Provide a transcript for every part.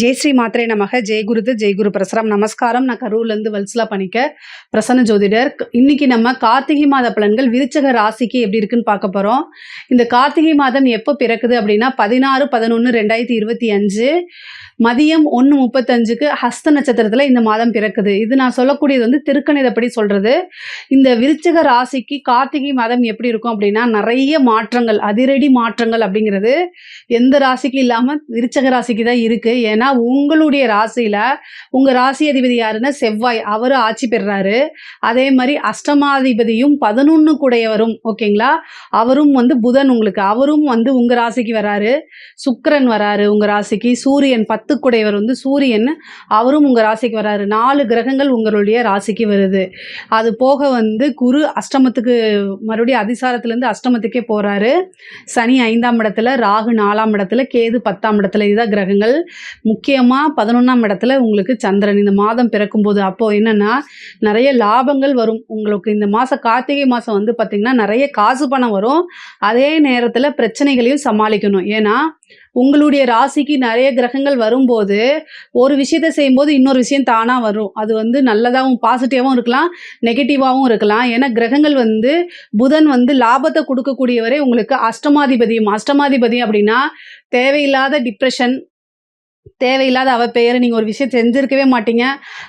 ஜெய் ஸ்ரீ மாத்திரை நமக. ஜெய் குருது ஜெய் குரு பிரசரம். நமஸ்காரம். நான் கரூர்லேருந்து வல்சலா பண்ணிக்க பிரசன்ன ஜோதிடர். இன்னைக்கு நம்ம கார்த்திகை மாத பலன்கள் விருச்சக ராசிக்கு எப்படி இருக்குன்னு பார்க்க போகிறோம் இந்த கார்த்திகை மாதம் எப்போ பிறக்குது அப்படின்னா பதினாறு பதினொன்று ரெண்டாயிரத்தி இருபத்தி அஞ்சு. மதியம் ஒன்று முப்பத்தஞ்சுக்கு ஹஸ்த நட்சத்திரத்தில் இந்த மாதம் பிறக்குது. இது நான் சொல்லக்கூடியது வந்து திருக்கணிதப்படி சொல்கிறது இந்த விருச்சக ராசிக்கு கார்த்திகை மாதம் எப்படி இருக்கும் அப்படின்னா நிறைய மாற்றங்கள் அதிரடி மாற்றங்கள் அப்படிங்கிறது எந்த ராசிக்கு இல்லாமல் விருச்சக ராசிக்கு தான் இருக்குது ஏன்னா உங்களுடைய ராசியில் உங்கள் ராசி அதிபதி யாருன்னா செவ்வாய். அவர் ஆட்சி பெறுறாரு அதே மாதிரி அஷ்டமாதிபதியும் பதினொன்று கூடையவரும் ஓகேங்களா? அவரும் வந்து புதன் உங்களுக்கு. அவரும் வந்து உங்கள் ராசிக்கு வராரு. சுக்கரன் வராரு உங்கள் ராசிக்கு. சூரியன் பத்து கூடையவர் வந்து சூரியன் அவரும் உங்கள் ராசிக்கு வராரு. நாலு கிரகங்கள் உங்களுடைய ராசிக்கு வருது. அது போக வந்து குரு அஷ்டமத்துக்கு மறுபடியும் அதிசாரத்துலேருந்து அஷ்டமத்துக்கே போகிறாரு சனி ஐந்தாம் இடத்துல ராகு நாலாம் இடத்துல கேது பத்தாம் இடத்துல. இதுதான் கிரகங்கள். முக்கியமாக பதினொன்றாம் இடத்துல உங்களுக்கு சந்திரன் இந்த மாதம் பிறக்கும்போது அப்போது என்னென்னா நிறைய லாபங்கள் வரும். உங்களுக்கு இந்த மாதம் கார்த்திகை மாதம் வந்து பார்த்திங்கன்னா நிறைய காசு பணம் வரும். அதே நேரத்தில் பிரச்சனைகளையும் சமாளிக்கணும். ஏன்னா உங்களுடைய ராசிக்கு நிறைய கிரகங்கள் வரும்போது ஒரு விஷயத்தை செய்யும்போது இன்னொரு விஷயம் தானாக வரும். அது வந்து நல்லதாகவும் பாசிட்டிவாகவும் இருக்கலாம் நெகட்டிவாகவும் இருக்கலாம். ஏன்னா கிரகங்கள் வந்து புதன் வந்து லாபத்தை கொடுக்கக்கூடியவரை உங்களுக்கு அஷ்டமாதிபதியும் அஷ்டமாதிபதி அப்படின்னா தேவையில்லாத டிப்ரெஷன் தேவையில்லாத அவ பெயரை நீங்கள் ஒரு விஷயம் செஞ்சிருக்கவே மாட்டீங்க.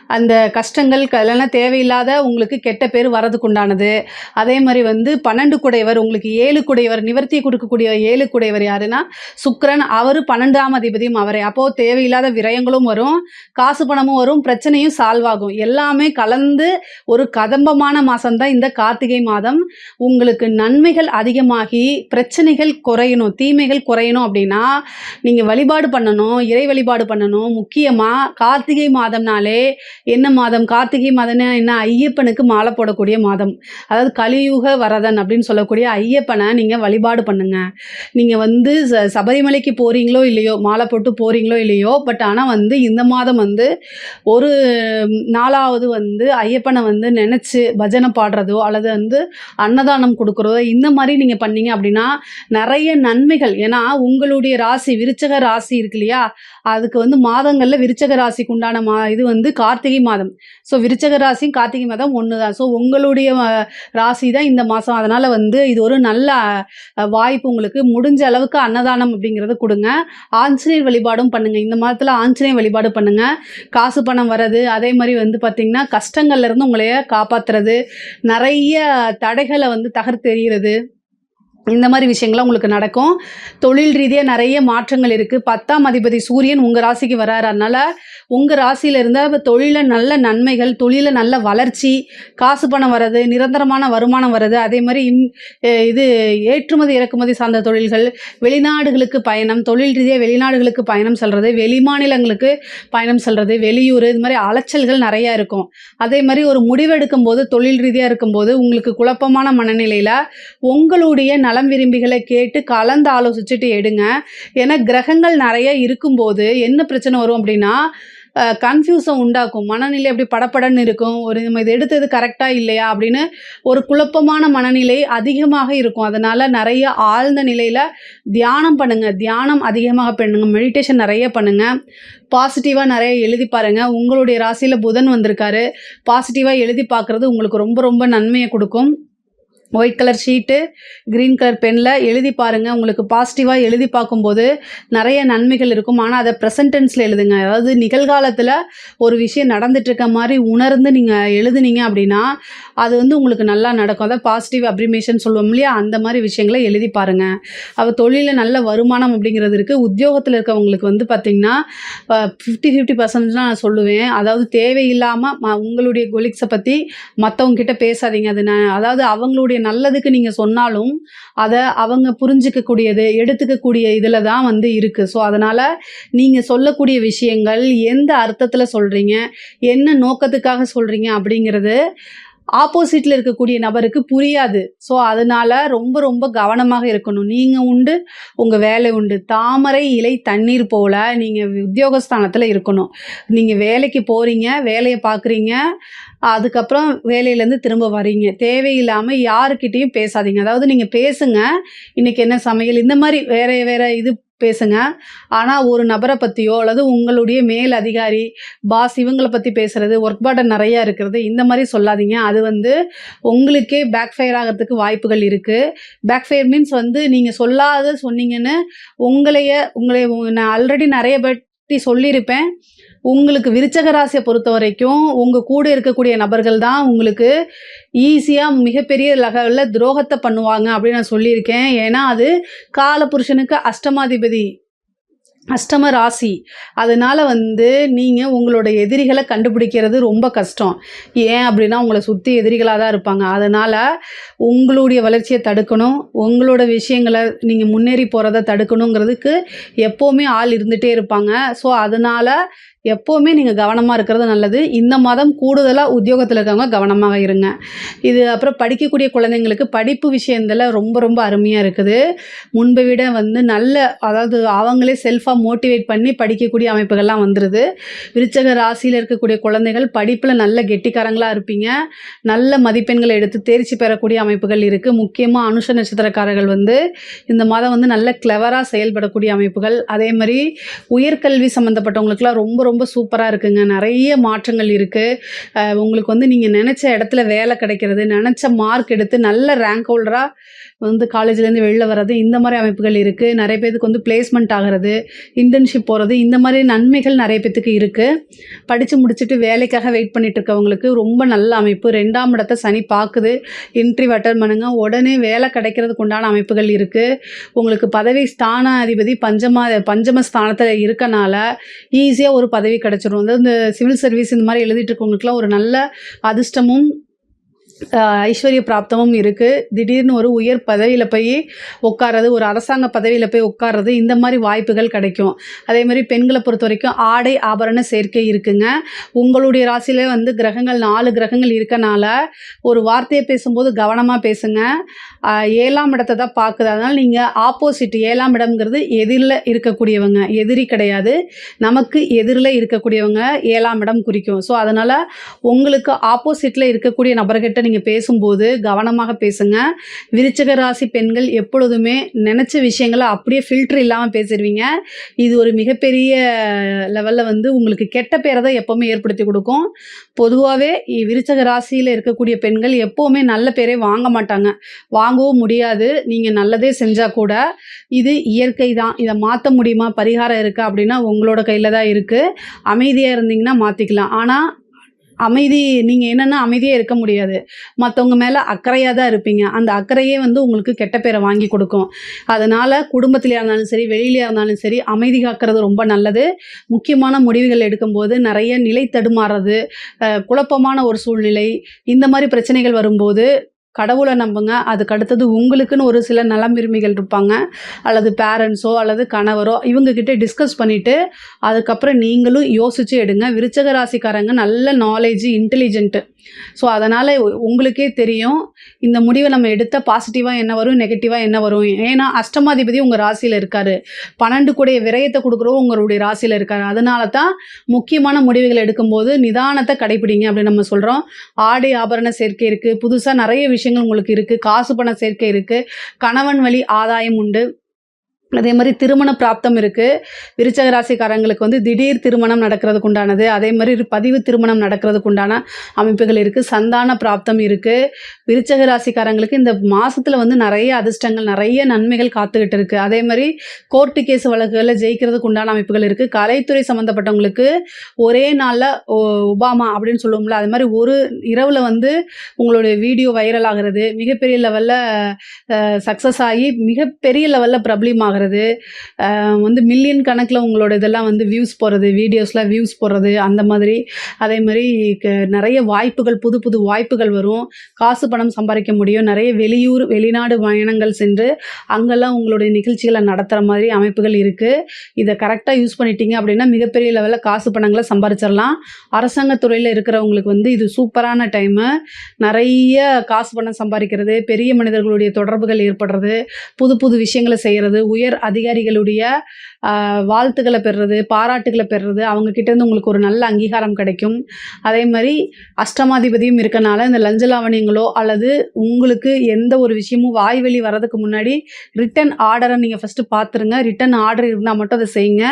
அந்த கஷ்டங்கள் க- இல்லைன்னா தேவையில்லாத உங்களுக்கு கெட்ட பேர் வரதுக்கு உண்டானது. அதே மாதிரி வந்து பன்னெண்டு குடையவர் உங்களுக்கு ஏழு குடையவர் நிவர்த்தி கொடுக்கக்கூடிய ஏழு குடையவர் யாருன்னா சுக்கிரன். அவர் பன்னெண்டாம் அதிபதியும் அவரே. அப்போது தேவையில்லாத விரயங்களும் வரும் காசு பணமும் வரும் பிரச்சனையும் சால்வ் ஆகும். எல்லாமே கலந்து ஒரு கதம்பமான மாதம்தான் இந்த கார்த்திகை மாதம். உங்களுக்கு நன்மைகள் அதிகமாகி பிரச்சனைகள் குறையணும் தீமைகள் குறையணும் அப்படின்னா நீங்கள் வழிபாடு பண்ணணும் இறை வழிபாடு பண்ணணும். முக்கியமாக கார்த்திகை மாதம்னாலே என்ன மாதம்? கார்த்திகை மாதம்னா என்ன? ஐயப்பனுக்கு மாலை போடக்கூடிய மாதம். அதாவது கலியுக வரதன் அப்படின்னு சொல்லக்கூடிய ஐயப்பனை நீங்கள் வழிபாடு பண்ணுங்க. நீங்கள் வந்து ச சபரிமலைக்கு போகிறீங்களோ இல்லையோ மாலை போட்டு போகிறீங்களோ இல்லையோ பட் ஆனால் வந்து இந்த மாதம் வந்து ஒரு நாலாவது வந்து ஐயப்பனை வந்து நினச்சி பஜனை பாடுறதோ அல்லது வந்து அன்னதானம் கொடுக்குறதோ இந்த மாதிரி நீங்கள் பண்ணீங்க அப்படின்னா நிறைய நன்மைகள். ஏன்னா உங்களுடைய ராசி விருச்சக ராசி இருக்கு இல்லையா? அதுக்கு வந்து மாதங்களில் விருச்சக ராசிக்கு உண்டான மா இது வந்து கார்த்திகை மாதம். ஸோ விருச்சக ராசியும் கார்த்திகை மாதம் ஒன்று தான் ஸோ உங்களுடைய ராசி தான் இந்த மாதம் அதனால் வந்து இது ஒரு நல்ல வாய்ப்பு உங்களுக்கு. முடிஞ்ச அளவுக்கு அன்னதானம் அப்படிங்கிறத கொடுங்க. ஆஞ்சநேயர் வழிபாடும் பண்ணுங்கள் இந்த மாதத்தில் ஆஞ்சநேயர் வழிபாடு பண்ணுங்கள் காசு பணம் வர்றது அதே மாதிரி வந்து பார்த்திங்கன்னா கஷ்டங்கள்ல இருந்து உங்களைய காப்பாற்றுறது நிறைய தடைகளை வந்து தகர்த்தெறிகிறது இந்த மாதிரி விஷயங்கள்லாம் உங்களுக்கு நடக்கும். தொழில் ரீதியாக நிறைய மாற்றங்கள் இருக்குது பத்தாம் அதிபதி சூரியன் உங்கள் ராசிக்கு வராரு. அதனால் உங்கள் ராசியில் இருந்தால் தொழிலில் நல்ல நன்மைகள் தொழிலில் நல்ல வளர்ச்சி காசு பணம் வர்றது நிரந்தரமான வருமானம் வர்றது அதே மாதிரி இம் இது ஏற்றுமதி இறக்குமதி சார்ந்த தொழில்கள் வெளிநாடுகளுக்கு பயணம் தொழில் ரீதியாக வெளிநாடுகளுக்கு பயணம் செல்வது வெளி மாநிலங்களுக்கு பயணம் செல்வது வெளியூர் இது மாதிரி அலைச்சல்கள் நிறையா இருக்கும். அதே மாதிரி ஒரு முடிவெடுக்கும் போது தொழில் ரீதியாக இருக்கும்போது உங்களுக்கு குழப்பமான மனநிலையில் உங்களுடைய நலம் விரும்பிகளை கேட்டு கலந்து ஆலோசிச்சுட்டு எடுங்க. ஏன்னா கிரகங்கள் நிறைய இருக்கும்போது என்ன பிரச்சனை வரும் அப்படின்னா கன்ஃபியூஸை உண்டாக்கும். மனநிலை அப்படி படபடன்னு இருக்கும். ஒரு நம்ம இது எடுத்தது கரெக்டாக இல்லையா அப்படின்னு ஒரு குழப்பமான மனநிலை அதிகமாக இருக்கும். அதனால் நிறைய ஆழ்ந்த நிலையில் தியானம் பண்ணுங்கள் தியானம் அதிகமாக பண்ணுங்கள் மெடிடேஷன் நிறைய பண்ணுங்கள் பாசிட்டிவாக நிறைய எழுதி பாருங்கள் உங்களுடைய ராசியில் புதன் வந்திருக்காரு. பாசிட்டிவாக எழுதி பார்க்குறது உங்களுக்கு ரொம்ப ரொம்ப நன்மையை கொடுக்கும். White colour sheet green colour பெனில் எழுதி பாருங்கள் உங்களுக்கு பாசிட்டிவாக எழுதி பார்க்கும்போது நிறைய நன்மைகள் இருக்கும். ஆனால் அதை ப்ரெசன்ட் டென்ஸில் எழுதுங்க. அதாவது நிகழ்காலத்தில் ஒரு விஷயம் நடந்துட்டுருக்க மாதிரி உணர்ந்து நீங்கள் எழுதுனீங்க அப்படின்னா அது வந்து உங்களுக்கு நல்லா நடக்கும். அதான் பாசிட்டிவ் அப்ரிமேஷன் சொல்லுவோம் இல்லையா? அந்த மாதிரி விஷயங்களை எழுதி பாருங்கள் அப்போ தொழிலில் நல்ல வருமானம் அப்படிங்கிறது இருக்குது உத்தியோகத்தில் இருக்கவங்களுக்கு வந்து பார்த்திங்கன்னா ஃபிஃப்டி ஃபிஃப்டி பர்சன்ட் நான் சொல்லுவேன். அதாவது தேவையில்லாமல் உங்களுடைய கொலிக்ஸை பற்றி மற்றவங்க கிட்டே பேசாதீங்க. அது நான் அதாவது அவங்களுடைய நல்லதுக்கு நீங்கள் சொன்னாலும் அதை அவங்க புரிஞ்சிக்கக்கூடியது எடுத்துக்கக்கூடிய இதில் தான் வந்து இருக்குது ஸோ அதனால் நீங்கள் சொல்லக்கூடிய விஷயங்கள் எந்த அர்த்தத்தில் சொல்கிறீங்க என்ன நோக்கத்துக்காக சொல்கிறீங்க அப்படிங்கிறது ஆப்போசிட்டில் இருக்கக்கூடிய நபருக்கு புரியாது. ஸோ அதனால ரொம்ப ரொம்ப கவனமாக இருக்கணும். நீங்கள் உண்டு உங்கள் வேலை உண்டு. தாமரை இலை தண்ணீர் போல் நீங்கள் உத்தியோகஸ்தானத்தில் இருக்கணும். நீங்கள் வேலைக்கு போகிறீங்க வேலையை பார்க்குறீங்க அதுக்கப்புறம் வேலையிலேருந்து திரும்ப வரீங்க. தேவையில்லாமல் யாருக்கிட்டேயும் பேசாதீங்க. அதாவது நீங்கள் பேசுங்க இன்றைக்கி என்ன சமையல் இந்த மாதிரி வேறு வேறு இது பேசுங்க. ஆனால் ஒரு நபரை பற்றியோ அல்லது உங்களுடைய மேல் அதிகாரி பாஸ் இவங்களை பற்றி பேசுகிறது ஒர்க் பாட்டை நிறையா இருக்கிறது இந்த மாதிரி சொல்லாதீங்க. அது வந்து உங்களுக்கே பேக் ஃபயர் ஆகிறதுக்கு வாய்ப்புகள் இருக்குது பேக் ஃபயர் மீன்ஸ் வந்து நீங்கள் சொல்லாத சொன்னீங்கன்னு உங்களைய உங்களை நான் ஆல்ரெடி நிறைய பற்றி சொல்லியிருப்பேன். உங்களுக்கு விருச்சக ராசியை பொறுத்த வரைக்கும் உங்கள் கூட இருக்கக்கூடிய நபர்கள் தான் உங்களுக்கு ஈஸியாக மிகப்பெரிய லெவலில் துரோகத்தை பண்ணுவாங்க அப்படின்னு நான் சொல்லியிருக்கேன். ஏன்னா அது காலபுருஷனுக்கு அஷ்டமாதிபதி அஷ்டம ராசி. அதனால் வந்து நீங்கள் உங்களோட எதிரிகளை கண்டுபிடிக்கிறது ரொம்ப கஷ்டம். ஏன் அப்படின்னா உங்களை சுற்றி எதிரிகளாக தான் இருப்பாங்க. அதனால் உங்களுடைய வளர்ச்சியை தடுக்கணும். உங்களோட விஷயங்களை நீங்கள் முன்னேறி போகிறத தடுக்கணுங்கிறதுக்கு எப்போவுமே ஆள் இருந்துகிட்டே இருப்பாங்க. ஸோ அதனால் எப்போவுமே நீங்கள் கவனமாக இருக்கிறது நல்லது. இந்த மாதம் கூடுதலாக உத்தியோகத்தில் இருக்கவங்க கவனமாக இருங்க. இது அப்புறம் படிக்கக்கூடிய குழந்தைங்களுக்கு படிப்பு விஷயத்தில் ரொம்ப ரொம்ப அருமையாக இருக்குது. முன்பை விட வந்து நல்ல அதாவது அவங்களே செல்ஃபாக மோட்டிவேட் பண்ணி படிக்கக்கூடிய அமைப்புகள்லாம் வந்துடுது விருச்சக ராசியில் இருக்கக்கூடிய குழந்தைகள் படிப்பில் நல்ல கெட்டிக்காரங்களாக இருப்பீங்க. நல்ல மதிப்பெண்களை எடுத்து தேர்ச்சி பெறக்கூடிய அமைப்புகள் இருக்குது முக்கியமாக அனுஷ நட்சத்திரக்காரர்கள் வந்து இந்த மாதம் வந்து நல்ல கிளவராக செயல்படக்கூடிய அமைப்புகள். அதே மாதிரி உயர்கல்வி சம்மந்தப்பட்டவங்களுக்குலாம் ரொம்ப ரொம்ப சூப்பராக இருக்குங்க. நிறைய மாற்றங்கள் இருக்குது உங்களுக்கு வந்து நீங்கள் நினச்ச இடத்துல வேலை கிடைக்கிறது நினச்ச மார்க் எடுத்து நல்ல ரேங்க் ஹோல்டராக வந்து காலேஜ்லேருந்து வெளில வர்றது இந்த மாதிரி அமைப்புகள் இருக்குது நிறைய பேருக்கு வந்து பிளேஸ்மெண்ட் ஆகிறது இன்டர்ன்ஷிப் போகிறது இந்த மாதிரி நன்மைகள் நிறைய பேத்துக்கு இருக்குது படித்து முடிச்சுட்டு வேலைக்காக வெயிட் பண்ணிட்டு இருக்கவங்களுக்கு ரொம்ப நல்ல அமைப்பு. ரெண்டாம் இடத்த சனி பார்க்குது. இன்ட்ரிவ் வட்டர் பண்ணுங்க. உடனே வேலை கிடைக்கிறதுக்கு உண்டான அமைப்புகள் இருக்குது உங்களுக்கு பதவி ஸ்தான அதிபதி பஞ்சமா பஞ்சம ஸ்தானத்தில் இருக்கனால ஈஸியாக ஒரு பதவி கிடச்சிரும். அதாவது இந்த சிவில் சர்வீஸ் இந்த மாதிரி எழுதிட்டு இருக்கவங்களுக்குலாம் ஒரு நல்ல அதிர்ஷ்டமும் ஐஸ்வர்ய பிராப்தமும் இருக்குது திடீர்னு ஒரு உயர் பதவியில் போய் உட்கார்றது ஒரு அரசாங்க பதவியில் போய் உட்கார்றது இந்த மாதிரி வாய்ப்புகள் கிடைக்கும். அதே மாதிரி பெண்களை பொறுத்த வரைக்கும் ஆடை ஆபரண சேர்க்கை இருக்குங்க. உங்களுடைய ராசியில வந்து கிரகங்கள் நாலு கிரகங்கள் இருக்கனால ஒரு வார்த்தையை பேசும்போது கவனமாக பேசுங்க. ஏழாம் இடத்தை தான் பார்க்குது. அதனால் நீங்கள் ஆப்போசிட் ஏழாம் இடம்ங்கிறது எதிரில் இருக்கக்கூடியவங்க. எதிரி கிடையாது. நமக்கு எதிரில் இருக்கக்கூடியவங்க ஏழாம் இடம் குறிக்கும். ஸோ அதனால் உங்களுக்கு ஆப்போசிட்டில் இருக்கக்கூடிய நபர்கிட்ட நீங்கள் பேசும்போது கவனமாக பேசுங்க. விருச்சக ராசி பெண்கள் எப்பொழுதுமே நினச்ச விஷயங்களை அப்படியே ஃபில்டர் இல்லாமல் பேசிடுவீங்க. இது ஒரு மிகப்பெரிய லெவலில் வந்து உங்களுக்கு கெட்ட பேரை தான் எப்போவுமே ஏற்படுத்தி கொடுக்கும். பொதுவாகவே விருச்சக ராசியில் இருக்கக்கூடிய பெண்கள் எப்போவுமே நல்ல பேரே வாங்க மாட்டாங்க. வாங்கவும் முடியாது. நீங்கள் நல்லதே செஞ்சால் கூட இது இயற்கை தான். இதை மாற்ற முடியுமா? பரிகாரம் இருக்கா? அப்படின்னா உங்களோட கையில் தான் இருக்குது அமைதியாக இருந்தீங்கன்னா மாற்றிக்கலாம் ஆனால் அமைதி நீங்கள் என்னென்னா அமைதியாக இருக்க முடியாது. மற்றவங்க மேலே அக்கறையாக தான் இருப்பீங்க. அந்த அக்கறையே வந்து உங்களுக்கு கெட்ட பேரை வாங்கி கொடுக்கும். அதனால் குடும்பத்திலையா இருந்தாலும் சரி வெளியிலையாக இருந்தாலும் சரி அமைதி காக்கிறது ரொம்ப நல்லது. முக்கியமான முடிவுகள் எடுக்கும்போது நிறைய நிலை தடுமாறுறது குழப்பமான ஒரு சூழ்நிலை இந்த மாதிரி பிரச்சனைகள் வரும்போது கடவுளை நம்புங்க. அதுக்கு அடுத்தது உங்களுக்குன்னு ஒரு சில நலமிருமிகள் இருப்பாங்க. அல்லது பேரண்ட்ஸோ அல்லது கணவரோ இவங்கக்கிட்ட டிஸ்கஸ் பண்ணிவிட்டு அதுக்கப்புறம் நீங்களும் யோசிச்சு எடுங்க. விருச்சக ராசிக்காரங்க நல்ல நாலேஜ் இன்டெலிஜென்ட்டு ஸோ அதனால் உங்களுக்கே தெரியும் இந்த முடிவை நம்ம எடுத்த பாசிட்டிவாக என்ன வரும் நெகட்டிவாக என்ன வரும்? ஏன்னா அஷ்டமாதிபதி உங்கள் ராசியில் இருக்காரு. பன்னெண்டு கூடிய விரயத்தை கொடுக்குறவோ உங்களுடைய ராசியில் இருக்காரு. அதனால தான் முக்கியமான முடிவுகள் எடுக்கும்போது நிதானத்தை கடைபிடிங்க அப்படின்னு நம்ம சொல்கிறோம் ஆடை ஆபரண சேர்க்கை இருக்குது புதுசாக நிறைய விஷயங்கள் உங்களுக்கு இருக்குது காசு பண சேர்க்கை இருக்குது கணவன் வழி ஆதாயம் உண்டு. அதே மாதிரி திருமண பிராப்தம் இருக்குது விருச்சக ராசிக்காரங்களுக்கு வந்து திடீர் திருமணம் நடக்கிறதுக்கு உண்டானது. அதே மாதிரி பதிவு திருமணம் நடக்கிறதுக்கு உண்டான அமைப்புகள் இருக்குது சந்தான பிராப்தம் இருக்குது விருச்சக ராசிக்காரங்களுக்கு இந்த மாதத்தில் வந்து நிறைய அதிர்ஷ்டங்கள் நிறைய நன்மைகள் காத்துக்கிட்டு இருக்குது அதே மாதிரி கோர்ட்டு கேஸ் வழக்குகளில் ஜெயிக்கிறதுக்கு உண்டான அமைப்புகள் இருக்குது கலைத்துறை சம்மந்தப்பட்டவங்களுக்கு ஒரே நாளில் ஒபாமா அப்படின்னு சொல்லுவோம்ல அது மாதிரி ஒரு இரவில் வந்து உங்களுடைய வீடியோ வைரல் ஆகிறது மிகப்பெரிய லெவலில் சக்ஸஸ் ஆகி மிகப்பெரிய லெவலில் பிரபலியம் ஆகிறது வந்து மில்லியன் கணக்கில் உங்களோட இதெல்லாம் வந்து வியூஸ் போகிறது வீடியோஸ்லாம் வியூஸ் போடுறது அந்த மாதிரி. அதே மாதிரி க- நிறைய வாய்ப்புகள் புது புது வாய்ப்புகள் வரும். காசு பணம் சம்பாதிக்க முடியும். நிறைய வெளியூர் வெளிநாடு பயணங்கள் சென்று அங்கெல்லாம் உங்களுடைய நிகழ்ச்சிகளை நடத்துகிற மாதிரி அமைப்புகள் இருக்குது இதை கரெக்டாக யூஸ் பண்ணிட்டீங்க அப்படின்னா மிகப்பெரிய லெவலில் காசு பணங்களை சம்பாதிச்சிடலாம் அரசாங்கத் துறையில் இருக்கிறவங்களுக்கு வந்து இது சூப்பரான டைமு நிறைய காசு பணம் சம்பாதிக்கிறது பெரிய மனிதர்களுடைய தொடர்புகள் ஏற்படுறது புது புது விஷயங்களை செய்கிறது உயர் அதிகாரிகளுடைய வாழ்த்துக்களை பெறுறது பாராட்டுகளை பெறுறது அவங்க இருந்து உங்களுக்கு ஒரு நல்ல அங்கீகாரம் கிடைக்கும். அதே மாதிரி அஷ்டமாதிபதியும் இருக்கனால இந்த லஞ்ச லாவணியங்களோ அல்லது உங்களுக்கு எந்த ஒரு விஷயமும் வாய் வெளி வர்றதுக்கு முன்னாடி ரிட்டன் ஆர்டரை நீங்கள் ஃபஸ்ட்டு பார்த்துருங்க ரிட்டன் ஆர்டர் இருந்தால் மட்டும் அதை செய்யுங்க.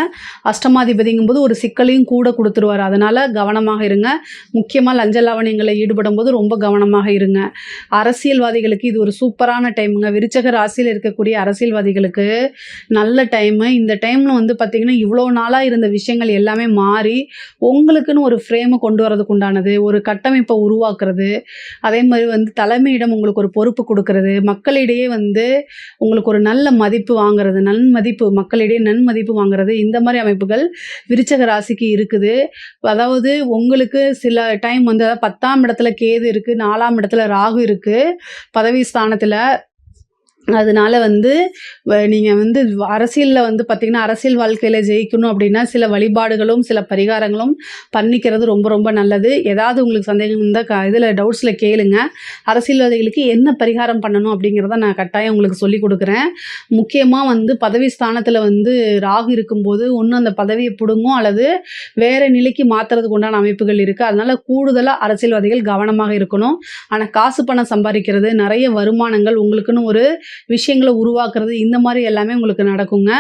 அஷ்டமாதிபதிங்கும்போது ஒரு சிக்கலையும் கூட கொடுத்துருவார். அதனால் கவனமாக இருங்க. முக்கியமாக லஞ்ச லாவணியங்களில் ஈடுபடும் போது ரொம்ப கவனமாக இருங்க. அரசியல்வாதிகளுக்கு இது ஒரு சூப்பரான டைமுங்க விருச்சக ராசியில் இருக்கக்கூடிய அரசியல்வாதிகளுக்கு நல்ல டைமு இந்த டைம் டைமில் வந்து பார்த்திங்கன்னா இவ்வளோ நாளாக இருந்த விஷயங்கள் எல்லாமே மாறி உங்களுக்குன்னு ஒரு ஃப்ரேமை கொண்டு வரதுக்கு உண்டானது ஒரு கட்டமைப்பை உருவாக்குறது அதே மாதிரி வந்து தலைமையிடம் உங்களுக்கு ஒரு பொறுப்பு கொடுக்கறது மக்களிடையே வந்து உங்களுக்கு ஒரு நல்ல மதிப்பு வாங்குறது நன்மதிப்பு மக்களிடையே நன்மதிப்பு வாங்குறது இந்த மாதிரி அமைப்புகள் விருச்சக ராசிக்கு இருக்குது. அதாவது உங்களுக்கு சில டைம் வந்து அதாவது பத்தாம் இடத்துல கேது இருக்குது நாலாம் இடத்துல ராகு இருக்குது பதவி ஸ்தானத்தில் அதனால வந்து நீங்கள் வந்து அரசியலில் வந்து பார்த்திங்கன்னா அரசியல் வாழ்க்கையில் ஜெயிக்கணும் அப்படின்னா சில வழிபாடுகளும் சில பரிகாரங்களும் பண்ணிக்கிறது ரொம்ப ரொம்ப நல்லது. ஏதாவது உங்களுக்கு சந்தேகம் இருந்தால் க இதில் டவுட்ஸில் கேளுங்க. அரசியல்வாதிகளுக்கு என்ன பரிகாரம் பண்ணணும் அப்படிங்கிறத நான் கட்டாயம் உங்களுக்கு சொல்லி கொடுக்குறேன். முக்கியமாக வந்து பதவி ஸ்தானத்தில் வந்து ராகு இருக்கும்போது ஒன்று அந்த பதவியை பிடுங்கும் அல்லது வேறு நிலைக்கு மாற்றுறதுக்கு உண்டான அமைப்புகள் இருக்குது அதனால் கூடுதலாக அரசியல்வாதிகள் கவனமாக இருக்கணும். ஆனால் காசு பணம் சம்பாதிக்கிறது நிறைய வருமானங்கள் உங்களுக்குன்னு ஒரு விஷயங்களை உருவாக்குறது இந்த மாதிரி எல்லாமே உங்களுக்கு நடக்குங்க.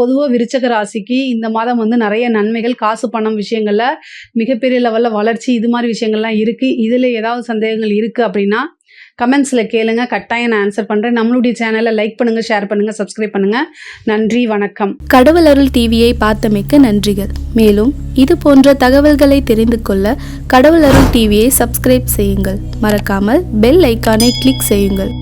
பொதுவாக விருச்சக ராசிக்கு இந்த மாதம் வந்து நிறைய நன்மைகள் காசு பணம் விஷயங்களில் மிகப்பெரிய லெவலில் வளர்ச்சி இது மாதிரி விஷயங்கள்லாம் இருக்குது இதில் ஏதாவது சந்தேகங்கள் இருக்குது அப்படின்னா கமெண்ட்ஸில் கேளுங்க. கட்டாயம் நான் ஆன்சர் பண்ணுறேன் நம்மளுடைய சேனலை லைக் பண்ணுங்கள் ஷேர் பண்ணுங்கள் சப்ஸ்கிரைப் பண்ணுங்கள் நன்றி வணக்கம். கடவுள் அருள் டிவியை பார்த்தமைக்க நன்றிகள். மேலும் இது போன்ற தகவல்களை தெரிந்து கொள்ள கடவுள் அருள் டிவியை சப்ஸ்கிரைப் செய்யுங்கள். மறக்காமல் பெல் ஐக்கானை கிளிக் செய்யுங்கள்.